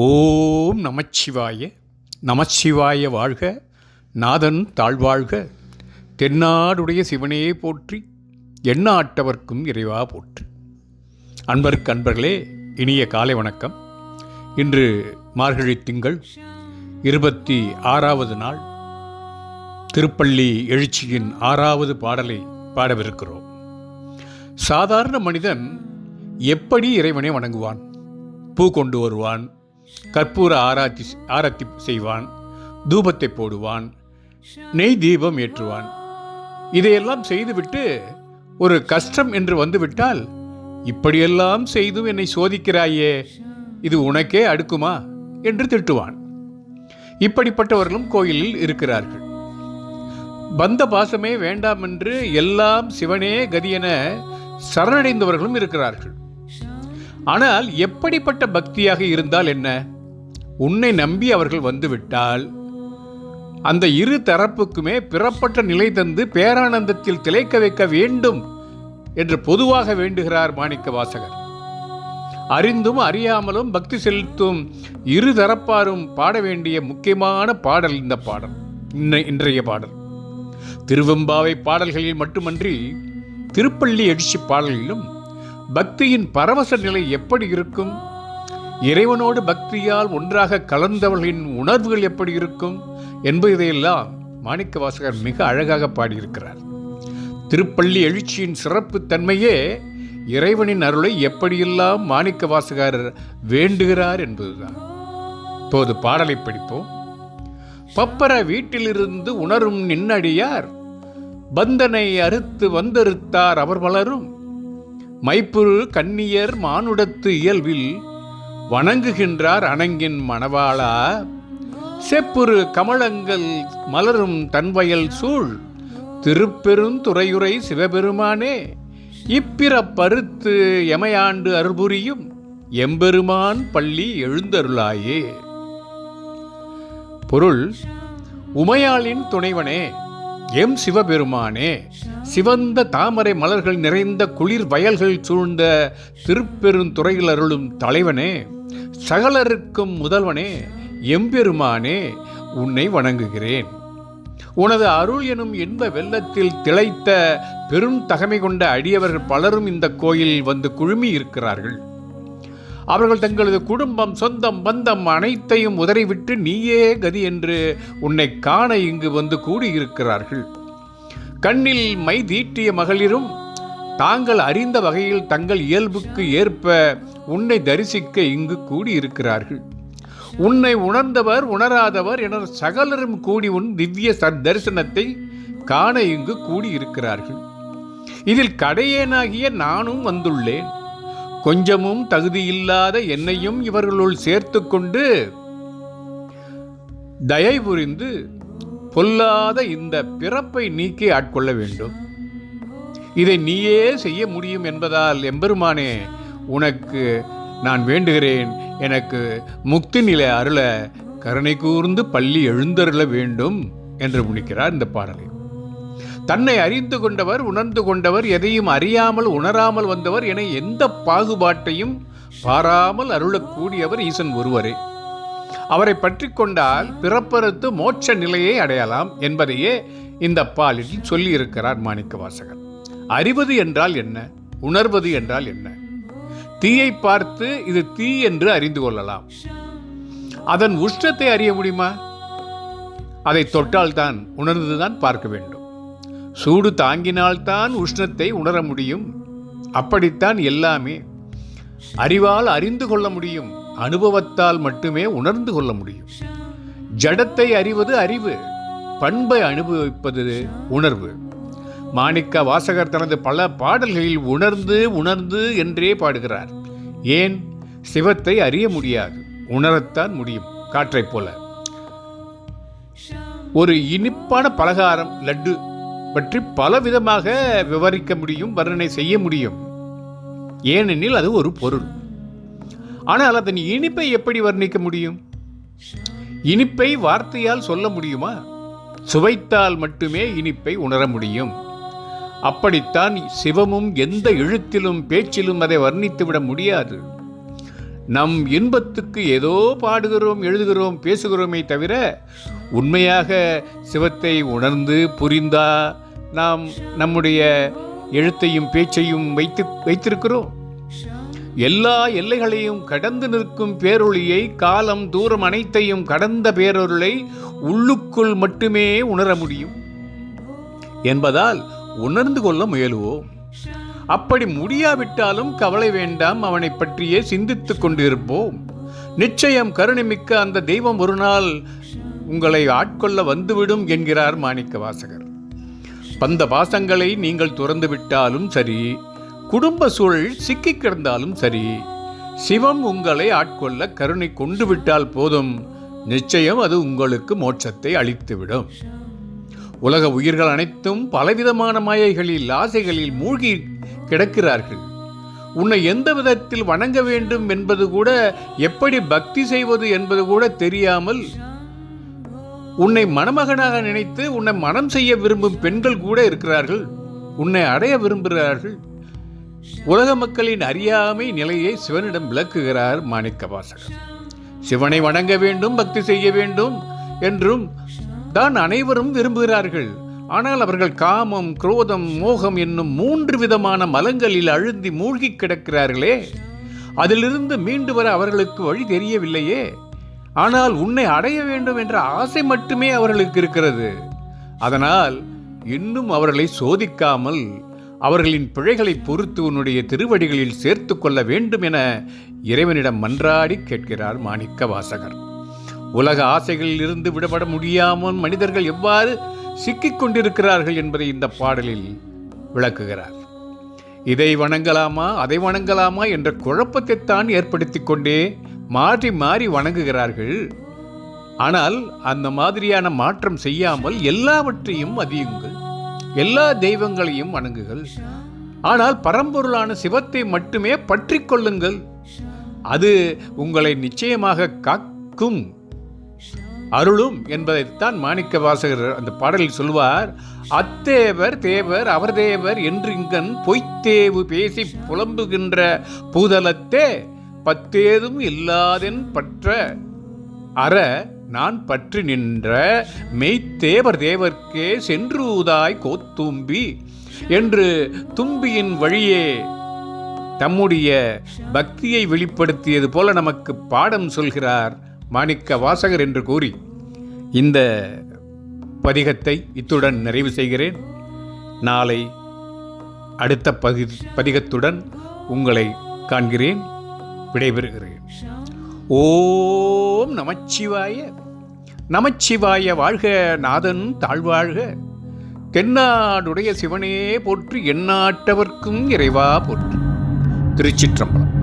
ஓம் நமச்சிவாய. நமச்சிவாய வாழ்க. நாதன் தாழ்வாழ்க. தென்னாடுடைய சிவனே போற்றி. எண்ணாட்டவர்க்கும் இறைவா போற்று. அன்பருக்கு அன்பர்களே இனிய காலை வணக்கம். இன்று மார்கழி திங்கள் இருபத்தி ஆறாவது நாள். திருப்பள்ளி எழுச்சியின் ஆறாவது பாடலை பாடவிருக்கிறோம். சாதாரண மனிதன் எப்படி இறைவனை வணங்குவான்? பூ கொண்டு வருவான் கற்பூர ஆராய்ச்சி ஆராய்ச்சி செய்வான் தூபத்தை போடுவான் நெய் தீபம் ஏற்றுவான். இதையெல்லாம் செய்துவிட்டு ஒரு கஷ்டம் என்று வந்துவிட்டால் இப்படியெல்லாம் செய்தும் என்னை சோதிக்கிறாயே இது உனக்கே அடுக்குமா? என்று திட்டுவான். இப்படிப்பட்டவர்களும் கோயிலில் இருக்கிறார்கள். பந்த பாசமே வேண்டாம் என்று எல்லாம் சிவனே கதியென சரணடைந்தவர்களும் இருக்கிறார்கள். ஆனால் எப்படிப்பட்ட பக்தியாக இருந்தால் என்ன? உன்னை நம்பி அவர்கள் வந்துவிட்டால் அந்த இரு தரப்புக்குமே பிறப்பட்ட நிலை தந்து பேரானந்தத்தில் திளைக்க வைக்க வேண்டும் என்று பொதுவாக வேண்டுகிறார் மாணிக்க வாசகர் அறிந்தும் அறியாமலும் பக்தி செலுத்தும் இரு தரப்பாரும் பாட வேண்டிய முக்கியமான பாடல் இந்த பாடல் இன்றைய பாடல். திருவெம்பாவை பாடல்களில் மட்டுமன்றி திருப்பள்ளி எழுச்சி பாடலிலும் பக்தியின் பரவச நிலை எப்படி இருக்கும்? இறைவனோடு பக்தியால் ஒன்றாக கலந்தவர்களின் உணர்வுகள் எப்படி இருக்கும்? என்பதையெல்லாம் மாணிக்க வாசகர் மிக அழகாக பாடியிருக்கிறார். திருப்பள்ளி எழுச்சியின் சிறப்பு தன்மையே இறைவனின் அருளை எப்படியெல்லாம் மாணிக்க வாசகர் வேண்டுகிறார் என்பதுதான். இப்போது பாடலை படிப்போம். பப்பர வீட்டிலிருந்து உணரும் நின்னடியார் பந்தனை அறுத்து வந்தறுத்தார் அவர் வளரும் மைப்புரு கன்னியர் மானுடத்து இயல்பில் வணங்குகின்றார் அணங்கின் மணவாளா. செப்புரு கமலங்கள் மலரும் தன்வயல் சூழ். திருப்பெருந்துறையுரை சிவபெருமானே இப்பிற பருத்து எமையாண்டு அருள்புரியும் எம்பெருமான் பள்ளி எழுந்தருளாயே. பொருள் உமையாளின் துணைவனே எம் சிவபெருமானே சிவந்த தாமரை மலர்கள் நிறைந்த குளிர் வயல்கள் சூழ்ந்த திருப்பெருந்துறையில் அருளும் தலைவனே சகலருக்கும் முதல்வனே எம்பெருமானே உன்னை வணங்குகிறேன். உனது அருள் எனும் இன்ப வெள்ளத்தில் திளைத்த பெரும் தகமை கொண்ட அடியவர்கள் பலரும் இந்த கோயிலில் வந்து குழுமி இருக்கிறார்கள். அவர்கள் தங்களது குடும்பம் சொந்தம் பந்தம் அனைத்தையும் உதறிவிட்டு நீயே கதி என்று உன்னை காண இங்கு வந்து கூடியிருக்கிறார்கள். கண்ணில் மை தீட்டிய மகளிரும் தாங்கள் அறிந்த வகையில் தங்கள் இயல்புக்கு ஏற்ப உன்னை தரிசிக்க இங்கு கூடியிருக்கிறார்கள். உன்னை உணர்ந்தவர் உணராதவர் என சகலரும் கூடி உன் திவ்ய தரிசனத்தை காண இங்கு கூடியிருக்கிறார்கள். இதில் கடையேனாகிய நானும் வந்துள்ளேன். கொஞ்சமும் தகுதியில்லாத என்னையும் இவர்களுள் சேர்த்து கொண்டு தயை புரிந்து கொல்லாத இந்த பிறப்பை நீக்கி ஆட்கொள்ள வேண்டும். இதை நீயே செய்ய முடியும் என்பதால் எம்பெருமானே உனக்கு நான் வேண்டுகிறேன். எனக்கு முக்தி நிலை அருள கருணை கூர்ந்து பள்ளி எழுந்தருள வேண்டும் என்று முடிக்கிறார் இந்த பாடலை. தன்னை அறிந்து கொண்டவர் உணர்ந்து கொண்டவர் எதையும் அறியாமல் உணராமல் வந்தவர் என எந்த பாகுபாட்டையும் பாராமல் அருளக்கூடியவர் ஈசன் ஒருவரே. அவரை பற்றி கொண்டால் பிறப்பறுத்து மோட்ச நிலையை அடையலாம் என்பதையே இந்த பாலில் சொல்லியிருக்கிறார் மாணிக்க வாசகர் அறிவது என்றால் என்ன? உணர்வது என்றால் என்ன? தீயை பார்த்து இது தீ என்று அறிந்து கொள்ளலாம். அதன் உஷ்ணத்தை அறிய முடியுமா? அதை தொட்டால்தான் உணர்ந்துதான் பார்க்க வேண்டும். சூடு தாங்கினால்தான் உஷ்ணத்தை உணர முடியும். அப்படித்தான் எல்லாமே அறிவால் அறிந்து கொள்ள முடியும். அனுபவத்தால் மட்டுமே உணர்ந்து கொள்ள முடியும். ஜடத்தை அறிவது அறிவு பண்பை அனுபவிப்பது உணர்வு. மாணிக்க வாசகர் தனது பல பாடல்களில் உணர்ந்து உணர்ந்து என்றே பாடுகிறார். ஏன்? சிவத்தை அறிய முடியாது. உணரத்தான் முடியும் காற்றைப் போல. ஒரு இனிப்பான பலகாரம் லட்டு பற்றி பலவிதமாக விவரிக்க முடியும் வர்ணனை செய்ய முடியும். ஏனெனில் அது ஒரு பொருள். ஆனால் அதன் இனிப்பை எப்படி வர்ணிக்க முடியும்? இனிப்பை வார்த்தையால் சொல்ல முடியுமா? சுவைத்தால் மட்டுமே இனிப்பை உணர முடியும். அப்படித்தான் சிவமும் எந்த எழுத்திலும் பேச்சிலும் அதை வர்ணித்துவிட முடியாது. நம் இன்பத்துக்கு ஏதோ பாடுகிறோம் எழுதுகிறோம் பேசுகிறோமே தவிர உண்மையாக சிவத்தை உணர்ந்து புரிந்தா நாம் நம்முடைய எழுத்தையும் பேச்சையும் வைத்து வைத்திருக்கிறோம். எல்லா எல்லைகளையும் கடந்து நிற்கும் பேரொளியை காலம் தூரம் அனைத்தையும் கடந்த பேரொருளை உள்ளுக்குள் மட்டுமே உணர முடியும். என்பதால் உணர்ந்து கொள்ள முயலுவோம். அப்படி முடியாவிட்டாலும் கவலை வேண்டாம் அவனை பற்றியே சிந்தித்துக் கொண்டிருப்போம். நிச்சயம் கருணைமிக்க அந்த தெய்வம் ஒரு நாள் உங்களை ஆட்கொள்ள வந்துவிடும் என்கிறார் மாணிக்க வாசகர் பந்த பாசங்களை நீங்கள் துறந்துவிட்டாலும் சரி குடும்ப சூழல் சிக்கி கிடந்தாலும் சரி சிவம் உங்களை ஆட்கொள்ள கருணை கொண்டு விட்டால் போதும். நிச்சயம் அது உங்களுக்கு மோட்சத்தை அளித்துவிடும். உலக உயிர்கள் அனைத்தும் பலவிதமான மாயைகளில் ஆசைகளில் மூழ்கி கிடக்கிறார்கள். உன்னை எந்த விதத்தில் வணங்க வேண்டும் என்பது கூட எப்படி பக்தி செய்வது என்பது கூட தெரியாமல் உன்னை மணமகனாக நினைத்து உன்னை மனம் செய்ய விரும்பும் பெண்கள் கூட இருக்கிறார்கள். உன்னை அடைய விரும்புகிறார்கள். உலக மக்களின் அறியாமை நிலையை சிவனிடம் விளக்குகிறார் மாணிக்க வாசகர். சிவனை வணங்க வேண்டும் பக்தி செய்ய வேண்டும் என்றும் தான் அனைவரும் விரும்புகிறார்கள். ஆனால் அவர்கள் காமம் குரோதம் மோகம் என்னும் மூன்று விதமான மலங்களில் அழுந்தி மூழ்கி கிடக்கிறார்களே. அதிலிருந்து மீண்டு வர அவர்களுக்கு வழி தெரியவில்லையே. ஆனால் உன்னை அடைய வேண்டும் என்ற ஆசை மட்டுமே அவர்களுக்கு இருக்கிறது. அதனால் இன்னும் அவர்களை சோதிக்காமல் அவர்களின் பிழைகளை பொறுத்து உன்னுடைய திருவடிகளில் சேர்த்து கொள்ள வேண்டும் என இறைவனிடம் மன்றாடி கேட்கிறார் மாணிக்க வாசகர் உலக ஆசைகளில் இருந்து விடுபட முடியாமல் மனிதர்கள் எவ்வாறு சிக்கிக் கொண்டிருக்கிறார்கள் என்பதை இந்த பாடலில் விளக்குகிறார். இதை வணங்கலாமா அதை வணங்கலாமா என்ற குழப்பத்தைத்தான் ஏற்படுத்தி கொண்டே மாறி மாறி வணங்குகிறார்கள். ஆனால் அந்த மாதிரியான மாற்றம் செய்யாமல் எல்லாவற்றையும் அதியுங்கள் எல்லா தெய்வங்களையும் வணங்குங்கள் ஆனால் பரம்பொருளான சிவத்தை மட்டுமே பற்றி கொள்ளுங்கள். அது உங்களை நிச்சயமாக காக்கும். அருளும் என்பதைத்தான் மாணிக்க வாசகர் அந்த பாடலில் சொல்வார் அத்தேவர் தேவர் அவர் தேவர் என்று இங்கன் பொய்த்தேவு பேசி புலம்புகின்ற பூதலத்தே பத்தேதும் இல்லாதென் பற்ற அற நான் பற்றி நின்ற மெய்த்தேவர் தேவர்க்கே சென்றூதாய் கோத்தும்பி என்று தும்பியின் வழியே தம்முடைய பக்தியை வெளிப்படுத்தியது போல நமக்கு பாடம் சொல்கிறார் மாணிக்க வாசகர் என்று கூறி இந்த பதிகத்தை இத்துடன் நிறைவு செய்கிறேன். நாளை அடுத்த பதி பதிகத்துடன் உங்களை காண்கிறேன். விடைபெறுகிறேன். ஓம் நமச்சிவாய. நமச்சிவாய வாழ்க நாதன் தாழ்வாழ்க. தென்னாடுடைய சிவனே போற்றி எந்நாட்டவர்க்கும் இறைவா போற்றி. திருச்சிற்றம்பலம்.